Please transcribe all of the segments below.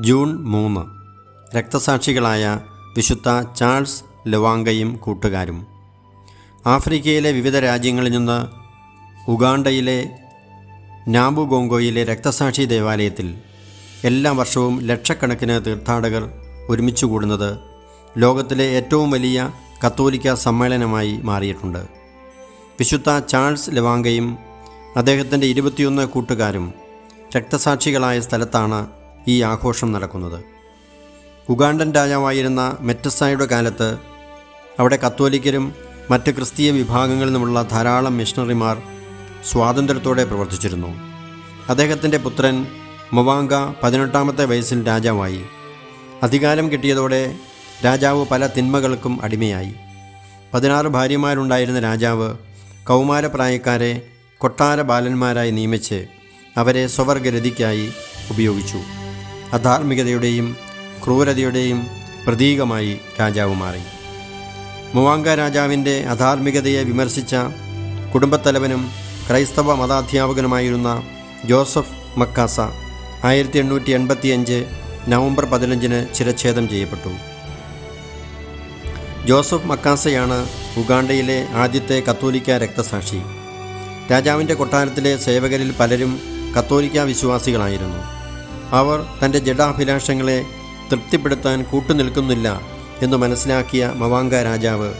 June മൂന്ന്. രക്തസാക്ഷികളായ വിശുദ്ധ Charles ലവാങ്കയും കൂട്ടുകാരും. ആഫ്രിക്കയിലെ വിവിധ രാജ്യങ്ങളിൽ നിന്ന് ഉഗാണ്ടയിലെ നാബുഗോങ്കോയിലെ രക്തസാക്ഷി ദേവാലയത്തിൽ എല്ലാ വർഷവും ലക്ഷക്കണക്കിന് തീർത്ഥാടകർ ഒരുമിച്ച് കൂടുന്നത് ലോകത്തിലെ ഏറ്റവും വലിയ കത്തോലിക്ക സമ്മേളനമായി മാറിയിട്ടുണ്ട്. വിശുദ്ധ ചാൾസ് ലവാങ്കയും അദ്ദേഹത്തിന്റെ ഇരുപത്തിയൊന്ന് കൂട്ടുകാരും രക്തസാക്ഷികളായ സ്ഥലത്താണ് ഈ ആഘോഷം നടക്കുന്നത്. ഉഗാണ്ടൻ രാജാവായിരുന്ന മെറ്റസായുടെ കാലത്ത് അവിടെ കത്തോലിക്കരും മറ്റ് ക്രിസ്തീയ വിഭാഗങ്ങളിൽ നിന്നുമുള്ള ധാരാളം മിഷണറിമാർ സ്വാതന്ത്ര്യത്തോടെ പ്രവർത്തിച്ചിരുന്നു. അദ്ദേഹത്തിന്റെ പുത്രൻ മൊവാങ്ക പതിനെട്ടാമത്തെ വയസ്സിൽ രാജാവായി. അധികാരം കിട്ടിയതോടെ രാജാവ് പല തിന്മകൾക്കും അടിമയായി. പതിനാറ് ഭാര്യമാരുണ്ടായിരുന്ന രാജാവ് കൗമാരപ്രായക്കാരെ കൊട്ടാര ബാലന്മാരായി നിയമിച്ച് അവരെ സ്വവർഗരതിക്കായി ഉപയോഗിച്ചു. അധാർമികതയുടെയും ക്രൂരതയുടെയും പ്രതീകമായി രാജാവ് മാറി. മുവാങ്ക രാജാവിന്റെ അധാർമികതയെ വിമർശിച്ച കുടുംബത്തലവനും ക്രൈസ്തവ മതാധ്യാപകനുമായിരുന്ന ജോസഫ് മക്കാസ ആയിരത്തി എണ്ണൂറ്റി എൺപത്തിയഞ്ച് നവംബർ പതിനഞ്ചിന് ചിരച്ഛേദം ചെയ്യപ്പെട്ടു. ജോസഫ് മക്കാസയാണ് ഉഗാണ്ടയിലെ ആദ്യത്തെ കത്തോലിക്ക രക്തസാക്ഷി. രാജാവിന്റെ കൊട്ടാരത്തിലെ സേവകരിൽ പലരും കത്തോലിക്ക വിശ്വാസികളായിരുന്നു. അവർ തന്റെ ജഡാഭിലാഷങ്ങളെ തൃപ്തിപ്പെടുത്താൻ കൂട്ടുനിൽക്കുന്നില്ല എന്ന് മനസ്സിലാക്കിയ മവാങ്ക രാജാവ്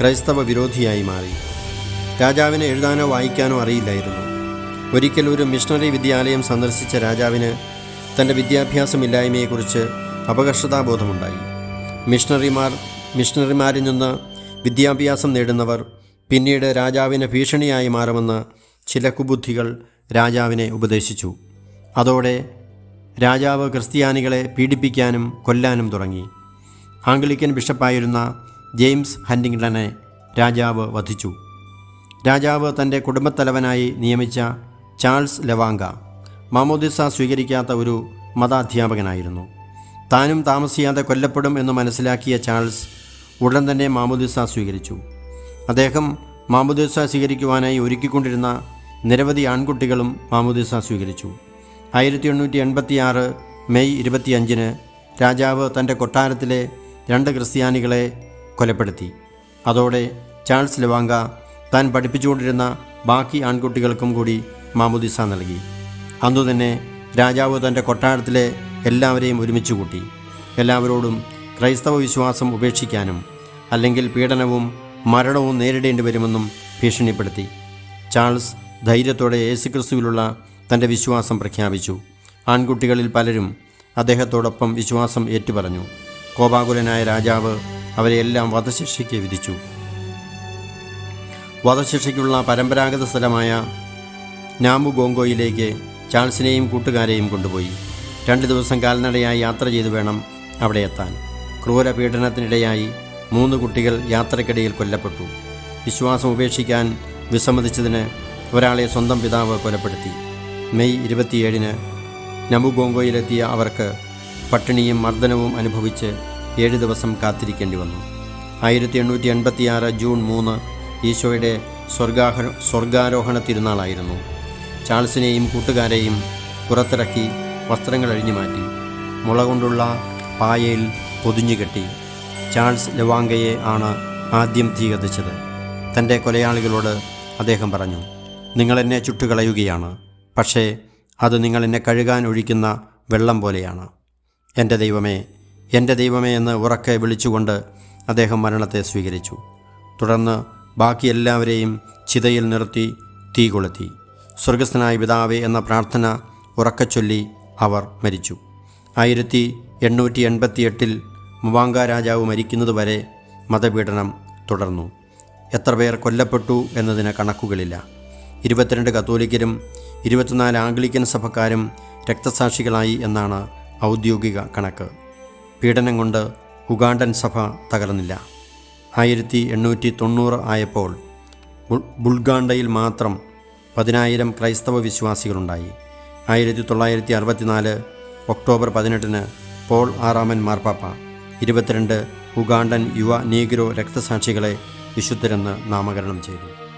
ക്രൈസ്തവ വിരോധിയായി മാറി. രാജാവിന് എഴുതാനോ വായിക്കാനോ അറിയില്ലായിരുന്നു. ഒരിക്കൽ ഒരു മിഷണറി വിദ്യാലയം സന്ദർശിച്ച രാജാവിന് തന്റെ വിദ്യാഭ്യാസമില്ലായ്മയെക്കുറിച്ച് അപകർഷതാബോധമുണ്ടായി. മിഷണറിമാർ മിഷണറിമാരിൽ നിന്ന് വിദ്യാഭ്യാസം നേടുന്നവർ പിന്നീട് രാജാവിന് ഭീഷണിയായി മാറുമെന്ന് ചില കുബുദ്ധികൾ രാജാവിനെ ഉപദേശിച്ചു. അതോടെ രാജാവ് ക്രിസ്ത്യാനികളെ പീഡിപ്പിക്കാനും കൊല്ലാനും തുടങ്ങി. ആംഗ്ലിക്കൻ ബിഷപ്പായിരുന്ന ജെയിംസ് ഹന്റിങ്ടനെ രാജാവ് വധിച്ചു. രാജാവ് തന്റെ കുടുംബത്തലവനായി നിയമിച്ച ചാൾസ് ലവാങ്ക മാമോദിസ സ്വീകരിക്കാത്ത ഒരു മതാധ്യാപകനായിരുന്നു. താനും താമസിയാതെ കൊല്ലപ്പെടും എന്ന് മനസ്സിലാക്കിയ ചാൾസ് ഉടൻ തന്നെ മാമോദിസ സ്വീകരിച്ചു. അദ്ദേഹം മാമോദിസ സ്വീകരിക്കുവാനായി ഒരുക്കിക്കൊണ്ടിരുന്ന നിരവധി ആൺകുട്ടികളും മാമോദിസ സ്വീകരിച്ചു. ആയിരത്തി എണ്ണൂറ്റി എൺപത്തിയാറ് മെയ് ഇരുപത്തിയഞ്ചിന് രാജാവ് തന്റെ കൊട്ടാരത്തിലെ രണ്ട് ക്രിസ്ത്യാനികളെ കൊലപ്പെടുത്തി. അതോടെ ചാൾസ് ലവാങ്ക താൻ പഠിപ്പിച്ചുകൊണ്ടിരുന്ന ബാക്കി ആൺകുട്ടികൾക്കും കൂടി മാമുദിസ നൽകി. അന്നുതന്നെ രാജാവ് തന്റെ കൊട്ടാരത്തിലെ എല്ലാവരെയും ഒരുമിച്ച് കൂട്ടി. എല്ലാവരോടും ക്രൈസ്തവ വിശ്വാസം ഉപേക്ഷിക്കാനും അല്ലെങ്കിൽ പീഡനവും മരണവും നേരിടേണ്ടി വരുമെന്നും ഭീഷണിപ്പെടുത്തി. ചാൾസ് ധൈര്യത്തോടെ യേശുക്രിസ്തുവിലുള്ള തന്റെ വിശ്വാസം പ്രഖ്യാപിച്ചു. ആൺകുട്ടികളിൽ പലരും അദ്ദേഹത്തോടൊപ്പം വിശ്വാസം ഏറ്റുപറഞ്ഞു. കോപാകുലനായ രാജാവ് അവരെയെല്ലാം വധശിക്ഷയ്ക്ക് വിധിച്ചു. വധശിക്ഷയ്ക്കുള്ള പരമ്പരാഗത സ്ഥലമായ നാമുഗോങ്കോയിലേക്ക് ചാൾസിനെയും കൂട്ടുകാരെയും കൊണ്ടുപോയി. രണ്ട് ദിവസം കാൽനടയായി യാത്ര ചെയ്തു വേണം അവിടെ എത്താൻ. ക്രൂര പീഡനത്തിനിടയായി മൂന്ന് കുട്ടികൾ യാത്രക്കിടയിൽ കൊല്ലപ്പെട്ടു. വിശ്വാസം ഉപേക്ഷിക്കാൻ വിസമ്മതിച്ചതിന് ഒരാളെ സ്വന്തം പിതാവ് കൊലപ്പെടുത്തി. മെയ് ഇരുപത്തിയേഴിന് നമുഗോങ്കോയിലെത്തിയ അവർക്ക് പട്ടിണിയും മർദ്ദനവും അനുഭവിച്ച് ഏഴ് ദിവസം കാത്തിരിക്കേണ്ടി വന്നു. ആയിരത്തി എണ്ണൂറ്റി എൺപത്തിയാറ് ജൂൺ മൂന്ന് ഈശോയുടെ സ്വർഗാഹ സ്വർഗാരോഹണ തിരുനാളായിരുന്നു. ചാൾസിനെയും കൂട്ടുകാരെയും പുറത്തിറക്കി വസ്ത്രങ്ങൾ അഴിഞ്ഞു മാറ്റി. മുള കൊണ്ടുള്ള പായയിൽ പൊതിഞ്ഞുകെട്ടി ചാൾസ് ലവാങ്കയെ ആണ് ആദ്യം തീ കത്തിച്ചത്. തന്റെ കൊലയാളികളോട് അദ്ദേഹം പറഞ്ഞു നിങ്ങളെന്നെ ചുട്ടുകളയുകയാണ്. പക്ഷേ അത് നിങ്ങൾ എന്നെ കഴുകാൻ ഒഴിക്കുന്ന വെള്ളം പോലെയാണ്. എന്റെ ദൈവമേ എന്റെ ദൈവമേ എന്ന് ഉറക്കെ വിളിച്ചുകൊണ്ട് അദ്ദേഹം മരണത്തെ സ്വീകരിച്ചു. തുടർന്ന് ബാക്കി എല്ലാവരെയും ചിതയിൽ നിർത്തി തീ കൊളുത്തി. സ്വർഗസ്ഥനായ പിതാവേ എന്ന പ്രാർത്ഥന ഉറക്കച്ചൊല്ലി അവർ മരിച്ചു. ആയിരത്തി എണ്ണൂറ്റി എൺപത്തിയെട്ടിൽ മുവാങ്ക രാജാവ് മരിക്കുന്നതുവരെ മതപീഡനം തുടർന്നു. എത്ര പേർ കൊല്ലപ്പെട്ടു എന്നതിന് കണക്കുകളില്ല. ഇരുപത്തിരണ്ട് കത്തോലിക്കരും ഇരുപത്തിനാല് ആംഗ്ലിക്കൻ സഭക്കാരും രക്തസാക്ഷികളായി എന്നാണ് ഔദ്യോഗിക കണക്ക്. പീഡനം കൊണ്ട് ഉഗാണ്ടൻ സഭ തകർന്നില്ല. ആയിരത്തി എണ്ണൂറ്റി തൊണ്ണൂറ് ആയപ്പോൾ ബുൾ- ബുൾഗാണ്ടയിൽ മാത്രം പതിനായിരം ക്രൈസ്തവ വിശ്വാസികളുണ്ടായി. ആയിരത്തി തൊള്ളായിരത്തി അറുപത്തിനാല് ഒക്ടോബർ പതിനെട്ടിന് പോൾ ആറാമൻ മാർപ്പാപ്പ ഇരുപത്തിരണ്ട് ഉഗാണ്ടൻ യുവ നീഗ്രോ രക്തസാക്ഷികളെ വിശുദ്ധരെന്ന് നാമകരണം ചെയ്തു.